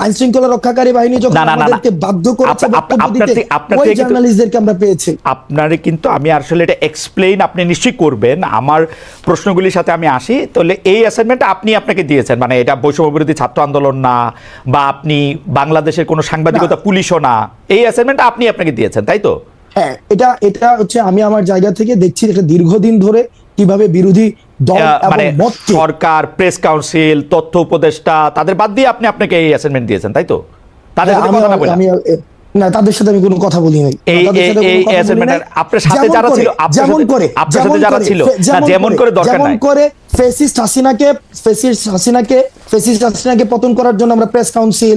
আইন শৃঙ্খলা রক্ষাকারী বাহিনী যখন। আমাদেরকে বাধ্য করেছে বক্তব্য দিতে ওই জার্নালিস্টদেরকে আমরা পেয়েছি। আপনারে কিন্তু আমি আসলে এটা এক্সপ্লেইন আপনি নিশ্চয়ই করবেন। আমার প্রশ্নগুলির সাথে আমি আসি। তাহলে এই অ্যাসাইনমেন্টটা আপনি আপনাকে দিয়েছেন। মানে এটা বৈষম্য বিরোধী ছাত্র আন্দোলন না বা আপনি বাংলাদেশের কোনো সাংবাদিকতা পুলিশও না। এই অ্যাসাইনমেন্টটা আপনি আপনাকে দিয়েছেন তাই তো? হ্যাঁ এটা এটা হচ্ছে আমি আমার জায়গা থেকে দেখছি এটা দীর্ঘদিন ধরে কীভাবে বিরোধী দল মানে সরকার প্রেস কাউন্সিল তথ্য উপদেষ্টা তাদের বাদ দিয়ে আপনি আপনাকে এই অ্যাসাইনমেন্ট দিয়েছেন তাই তো? তাদের সাথে আমি কথা না বলে? না তাদের সাথে আমি কোনো কথা বলি নাই। এই- আপনার সাথে যারা ছিল, যেমন করে আপনার সাথে যারা ছিল, না, যেমন করে দরকার যেমন করে ফেসিস্ট হাসিনাকে ফেসিস্ট হাসিনাকে ফেসিস্ট হাসিনাকে পতন করার জন্য আমরা প্রেস কাউন্সিল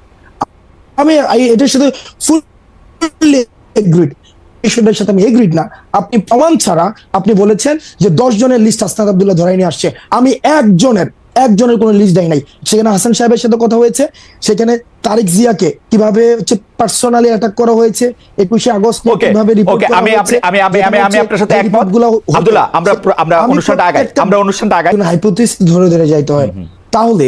আমি এটার সাথে ফুললি এগ্রিড বিষয়টার সাথে আমি এগ্রিড না। আপনি প্রমাণ ছাড়া আপনি বলেছেন যে দশ জনের লিস্ট হাসনাত আব্দুল্লাহ ধরাই নিয়ে আসছে। আমি একজনের একজনের কোনো লিস্ট দেয় নাই। সেখানে হাসান সাহেবের সাথে কথা হয়েছে। সেখানে তারিক জিয়াকে কীভাবে হচ্ছে পার্সোনালি অ্যাটাক করা হয়েছে? একুশে আগস্ট কীভাবে রিপোর্ট আমি আমি আমি আমি আমি আপনার সাথে একমত। আব্দুল্লাহ আমরা আমরা অনুষ্ঠানটা আগাই আমরা অনুষ্ঠানটা আগাই। হাইপোথিস ধরে ধরে যাইতে হয়। তাহলে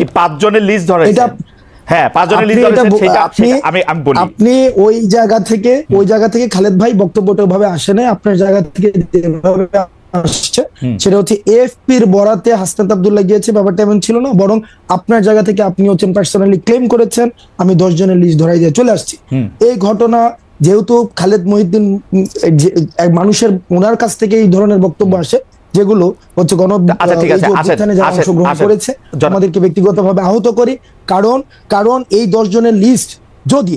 কি পাঁচ জনের লিস্ট ধরাইছেন এটা- হ্যাঁ পাঁচ জনের আপনি লিস্ট ব- সেটা আপনি আমি আমি বলি। আপনি ওই জায়গা থেকে ওই জায়গা থেকে খালেদ ভাই বক্তব্যটা ভাবে আসে নাই। আপনার জায়গা থেকে যেভাবে আসছে সেটা হচ্ছে এফপির বরাতে হাসনাত আব্দুল্লাহ গিয়েছে ব্যাপারটা এমন ছিল না বরং আপনার জায়গা থেকে আপনি হচ্ছেন পার্সোনালি ক্লেম করেছেন আমি দশ জনের লিস্ট ধরাই দিয়ে চলে আসছি। এই ঘটনা যেহেতু খালেদ মহিউদ্দিন মানুষের ওনার কাছ থেকে এই ধরনের বক্তব্য আসে যেগুলো হচ্ছে গণ আচ্ছা, ঠিক আছে, অভ্যুত্থানে যারা অংশগ্রহণ করেছে জন- আমাদেরকে ব্যক্তিগতভাবে আহত করে কারণ কারণ এই দশজনের লিস্ট যদি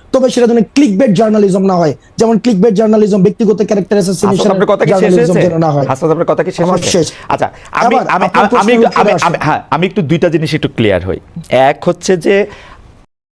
তবে সেটা যেন ক্লিক বেড জার্নালিজম না হয়। যেমন ক্লিক বেড জার্নালিজম ব্যক্তিগত ক্যারেক্টার অ্যাসাসিনেশন আপনার কথা কি শেষ হয়েছে? না হয়। হাসান আপনার কথা কি শেষ হয়েছে। আচ্ছা আমি আমি আমি-। হ্যাঁ আমি একটু দুইটা জিনিস একটু ক্লিয়ার হই। এক হচ্ছে যে